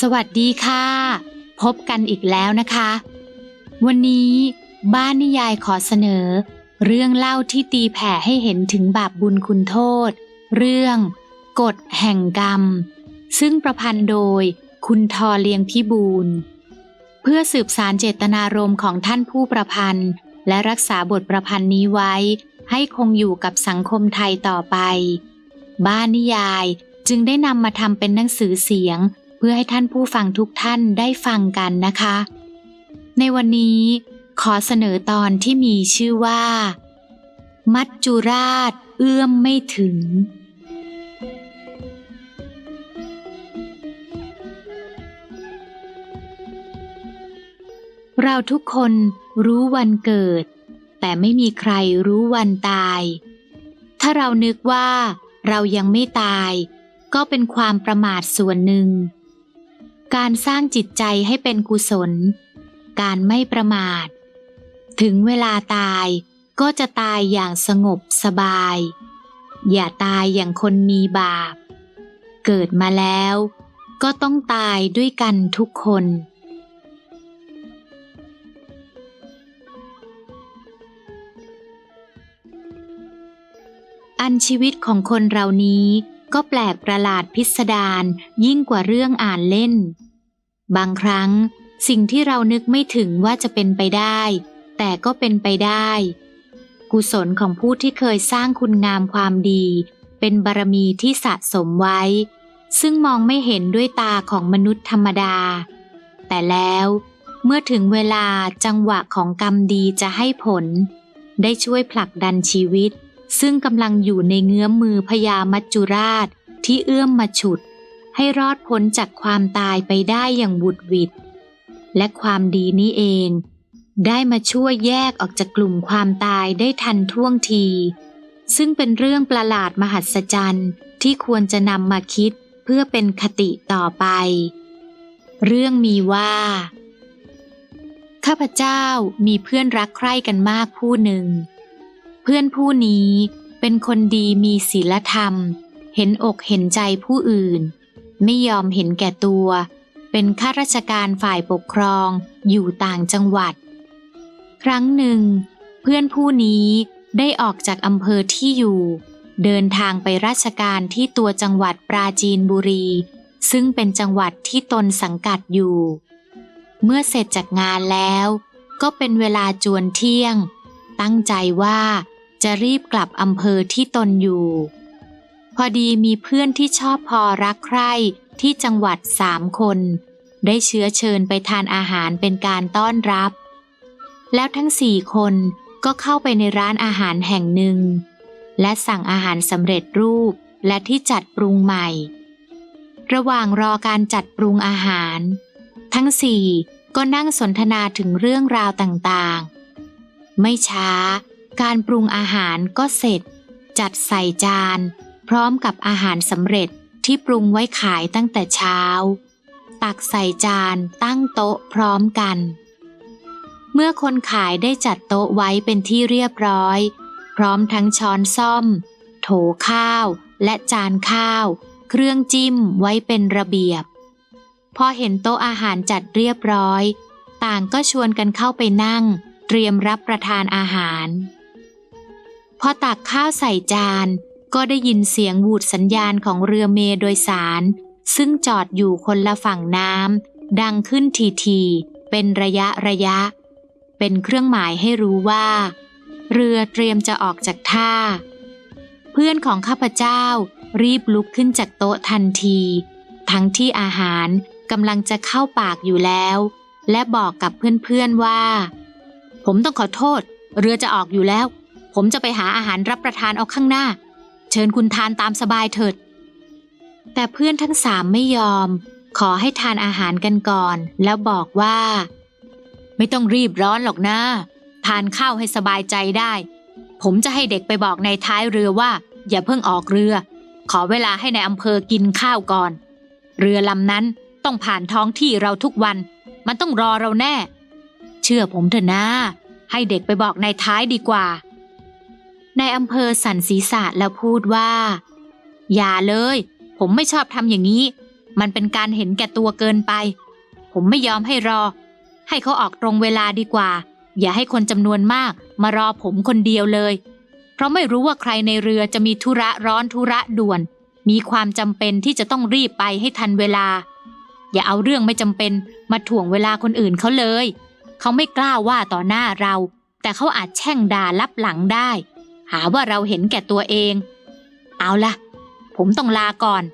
สวัสดีค่ะ พบกันอีกแล้วนะคะ วันนี้บ้านนิยายขอเสนอ เรื่องเล่าที่ตีแผ่ให้เห็นถึงบาปบุญคุณโทษ เรื่องกฎแห่งกรรม ซึ่งประพันธ์โดยคุณทอเลียงพิบูลเพื่อสืบสารเจตนารมณ์ของท่านผู้ประพันธ์ และรักษาบทประพันธ์นี้ไว้ ให้คงอยู่กับสังคมไทยต่อไป บ้านนิยายจึงได้นำมาทำเป็นหนังสือเสียง เพื่อให้ท่านผู้ฟังทุกท่านได้ฟังกันนะคะ ในวันนี้ขอเสนอตอนที่มีชื่อว่า มัจจุราชเอื้อมไม่ถึง เราทุกคนรู้วันเกิด แต่ไม่มีใครรู้วันตาย ถ้าเรานึกว่าเรายังไม่ตาย ก็เป็นความประมาทส่วนหนึ่ง การสร้างจิตใจให้เป็นกุศล การไม่ประมาท ถึงเวลาตายก็จะตายอย่างสงบสบาย อย่าตายอย่างคนมีบาป เกิดมาแล้วก็ต้องตายด้วยกันทุกคน อันชีวิตของคนเรานี้ก็แปลกประหลาดพิสดารยิ่งกว่าเรื่องอ่านเล่น บางครั้งสิ่งที่เรานึกไม่ถึงว่าจะเป็นไปได้ แต่ก็เป็นไปได้ กุศลของผู้ที่เคยสร้างคุณงามความดี เป็นบารมีที่สะสมไว้ ซึ่งมองไม่เห็นด้วยตาของมนุษย์ธรรมดา แต่แล้วเมื่อถึงเวลาจังหวะของกรรมดีจะให้ผล ได้ช่วยผลักดันชีวิต ซึ่งกำลังอยู่ในเงื้อมมือพญามัจจุราชที่เอื้อมมาฉุด ให้รอดพ้นจากความตายไปได้อย่างบุดหวิดและความดีนี้เอง ได้มาช่วยแยกออกจากกลุ่มความตายได้ทันท่วงที ซึ่งเป็นเรื่องประหลาดมหัศจรรย์ที่ควรจะนำมาคิดเพื่อเป็นคติต่อไป เรื่องมีว่า ข้าพเจ้ามีเพื่อนรักใคร่กันมากผู้หนึ่ง เพื่อนผู้นี้เป็นคนดีมีศีลธรรม เห็นอกเห็นใจผู้อื่น ไม่ยอมเห็นแก่ตัว เป็นข้าราชการฝ่ายปกครองอยู่ต่างจังหวัด ครั้งหนึ่ง เพื่อนผู้นี้ได้ออกจากอำเภอที่อยู่ เดินทางไปราชการที่ตัวจังหวัดปราจีนบุรี ซึ่งเป็นจังหวัดที่ตนสังกัดอยู่ เมื่อเสร็จจากงานแล้ว ก็เป็นเวลาจวนเที่ยง ตั้งใจว่าจะรีบกลับอำเภอที่ตนอยู่ พอดีมีเพื่อนที่ชอบพอรักใคร่ที่จังหวัดสามคน ได้เชื้อเชิญไปทานอาหารเป็นการต้อนรับ แล้วทั้งสี่คนก็เข้าไปในร้านอาหารแห่งหนึ่ง และสั่งอาหารสำเร็จรูปและที่จัดปรุงใหม่ ระหว่างรอการจัดปรุงอาหาร ทั้งสี่ก็นั่งสนทนาถึงเรื่องราวต่างๆ ไม่ช้า การปรุงอาหารก็เสร็จ จัดใส่จาน พร้อมกับอาหารสำเร็จที่ปรุงไว้ขายตั้งแต่เช้า ตักใส่จานตั้งโต๊ะพร้อมกัน เมื่อคนขายได้จัดโต๊ะไว้เป็นที่เรียบร้อย พร้อมทั้งช้อนซ่อม โถข้าว และจานข้าว เครื่องจิ้มไว้เป็นระเบียบ พอเห็นโต๊ะอาหารจัดเรียบร้อย ต่างก็ชวนกันเข้าไปนั่ง เตรียมรับประทานอาหาร พอตักข้าวใส่จาน ก็ได้ยินเสียงวูดสัญญาณของเรือเมโดยสาร ซึ่งจอดอยู่คนละฝั่งน้ำดังขึ้นทีๆเป็นระยะระยะ เป็นเครื่องหมายให้รู้ว่า เรือเตรียมจะออกจากท่า เพื่อนของข้าพเจ้ารีบลุกขึ้นจากโต๊ะทันที ทั้งที่อาหารกำลังจะเข้าปากอยู่แล้ว และบอกกับเพื่อนๆว่า ผมต้องขอโทษ เรือจะออกอยู่แล้ว ผมจะไปหาอาหารรับประทานเอาข้างหน้า ชิญคุณทานตามสบายเถิด แต่เพื่อนทั้งสามไม่ยอม ขอให้ทานอาหารกันก่อน แล้วบอกว่า ไม่ต้องรีบร้อนหรอกนะ ทานข้าวให้สบายใจได้ ผมจะให้เด็กไปบอกในท้ายเรือว่า อย่าเพิ่งออกเรือ ขอเวลาให้ในอำเภอกินข้าวก่อน เรือลำนั้นต้องผ่านท้องที่เราทุกวัน มันต้องรอเราแน่ เชื่อผมเถอะนะ ให้เด็กไปบอกในท้ายดีกว่า ในอำเภอสันศีษะแล้วพูดว่า อย่าเลย ผมไม่ชอบทำอย่างนี้ มันเป็นการเห็นแก่ตัวเกินไป ผมไม่ยอมให้รอ ให้เขาออกตรงเวลาดีกว่า อย่าให้คนจำนวนมาก มารอผมคนเดียวเลย เพราะไม่รู้ว่าใครในเรือจะมีธุระร้อนธุระด่วน มีความจำเป็นที่จะต้องรีบไปให้ทันเวลา อย่าเอาเรื่องไม่จำเป็นมาถ่วงเวลาคนอื่นเขาเลย เขาไม่กล้าว่าต่อหน้าเรา แต่เขาอาจแช่งด่าลับหลังได้ หาว่าเราเห็นแก่ตัวเอง เอาละผมต้องลาก่อน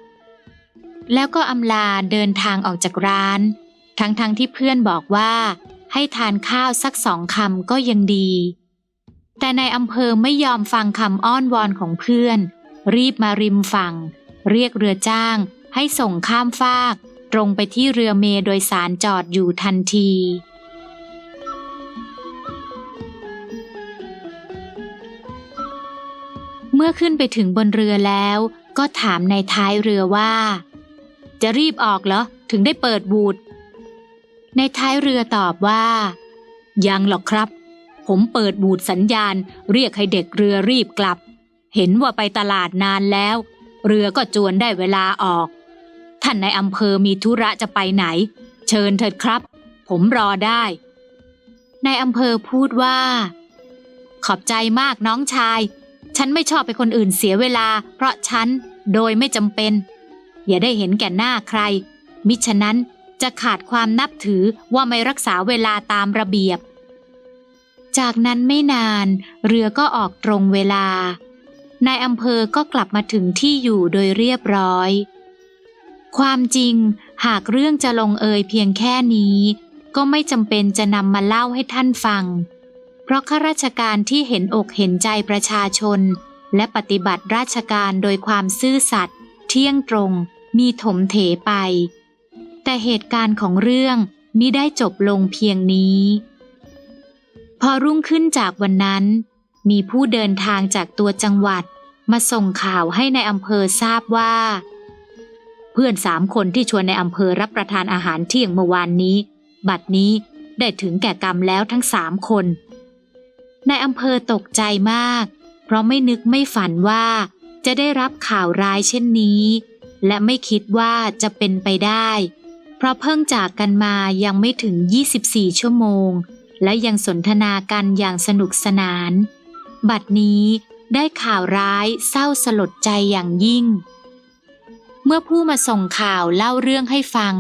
แล้วก็อำลาเดินทางออกจากร้าน ทั้งๆทที่เพื่อนบอกว่า ให้ทานข้าวสักสองคำก็ยังดี แต่ในอำเภอไม่ยอมฟังคำอ้อนวอนของเพื่อน รีบมาริมฝั่ง เรียกเรือจ้าง ให้ส่งข้ามฟาก ตรงไปที่เรือเมโดยสารจอดอยู่ทันที มื่อขึ้นไปถึงบนเรือแล้ว ก็ถามในท้ายเรือว่า จะรีบออกเหรอ ถึงได้เปิดบูดในท้ายเรือตอบว่า ยังหรอกครับ ผมเปิดบูดสัญญาณ เรียกให้เด็กเรือรีบกลับ เห็นว่าไปตลาดนานแล้ว เรือก็จวนได้เวลาออก ท่านในอำเภอมีธุระจะไปไหน เชิญเถิดครับ ผมรอได้ในอำเภอพูดว่า ขอบใจมากน้องชาย ฉันไม่ชอบไปคนอื่นเสียเวลา เพราะฉันโดยไม่จำเป็น อย่าได้เห็นแก่หน้าใคร มิฉะนั้นจะขาดความนับถือว่าไม่รักษาเวลาตามระเบียบ จากนั้นไม่นานเรือก็ออกตรงเวลานายอำเภอก็กลับมาถึงที่อยู่โดยเรียบร้อย ความจริงหากเรื่องจะลงเอยเพียงแค่นี้ ก็ไม่จำเป็นจะนำมาเล่าให้ท่านฟัง เพราะข้าราชการที่เห็นอกเห็นใจประชาชน และปฏิบัติราชการโดยความซื่อสัตย์เที่ยงตรง มีถมเถไป แต่เหตุการณ์ของเรื่องมิได้จบลงเพียงนี้ พอรุ่งขึ้นจากวันนั้น มีผู้เดินทางจากตัวจังหวัดมาส่งข่าวให้ในอำเภอทราบว่า เพื่อนสามคนที่ชวนในอำเภอรับประทานอาหารเที่ยงเมื่อวานนี้ บัดนี้ได้ถึงแก่กรรมแล้วทั้งสามคน ในอำเภอตกใจมาก เพราะไม่นึกไม่ฝันว่า จะได้รับข่าวร้ายเช่นนี้ และไม่คิดว่าจะเป็นไปได้ เพราะเพิ่งจากกันมายังไม่ถึง 24 ชั่วโมง และยังสนทนากันอย่างสนุกสนาน บัดนี้ได้ข่าวร้ายเศร้าสลดใจอย่างยิ่ง เมื่อผู้มาส่งข่าวเล่าเรื่องให้ฟัง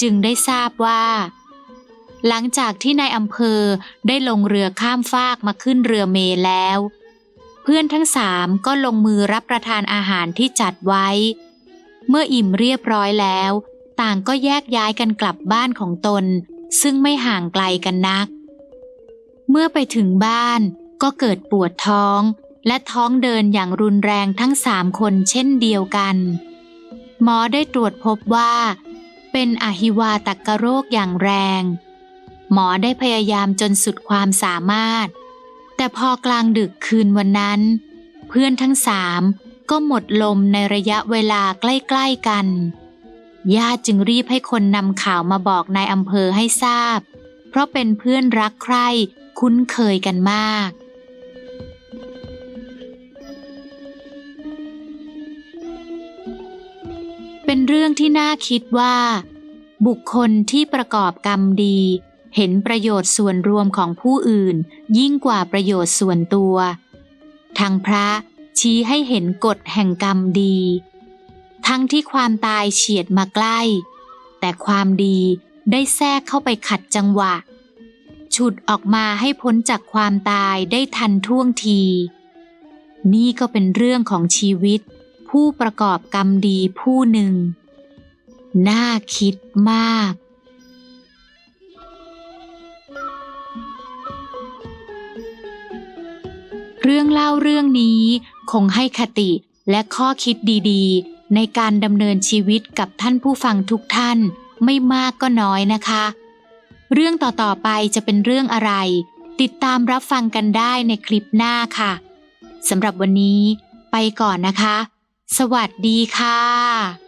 จึงได้ทราบว่า หลังจากที่นายอำเภอได้ลงเรือข้ามฟากมาขึ้นเรือเมแล้ว เพื่อนทั้งสามก็ลงมือรับประทานอาหารที่จัดไว้ เมื่ออิ่มเรียบร้อยแล้ว ต่างก็แยกย้ายกันกลับบ้านของตน ซึ่งไม่ห่างไกลกันนัก เมื่อไปถึงบ้านก็เกิดปวดท้อง และท้องเดินอย่างรุนแรงทั้งสามคนเช่นเดียวกัน หมอได้ตรวจพบว่า เป็นอหิวาตกโรคอย่างแรง หมอได้พยายามจนสุดความสามารถ แต่พอกลางดึกคืนวันนั้น เพื่อนทั้งสามก็หมดลมในระยะเวลาใกล้ๆกัน ญาติจึงรีบให้คนนำข่าวมาบอกนายอำเภอให้ทราบ เพราะเป็นเพื่อนรักใคร่คุ้นเคยกันมาก เป็นเรื่องที่น่าคิดว่า บุคคลที่ประกอบกรรมดี เห็นประโยชน์ส่วนรวมของผู้อื่น ยิ่งกว่าประโยชน์ส่วนตัว ทางพระชี้ให้เห็นกฎแห่งกรรมดี ทั้งที่ความตายเฉียดมาใกล้ แต่ความดีได้แทรกเข้าไปขัดจังหวะ ฉุดออกมาให้พ้นจากความตายได้ทันท่วงที นี่ก็เป็นเรื่องของชีวิต ผู้ประกอบกรรมดีผู้หนึ่ง น่าคิดมาก เรื่องเล่าเรื่องนี้คงให้คติและข้อคิดดีๆ ในการดำเนินชีวิตกับท่านผู้ฟังทุกท่านไม่มากก็น้อยนะคะ เรื่องต่อๆไปจะเป็นเรื่องอะไร ติดตามรับฟังกันได้ในคลิปหน้าค่ะสำหรับวันนี้ไปก่อนนะคะ สวัสดีค่ะ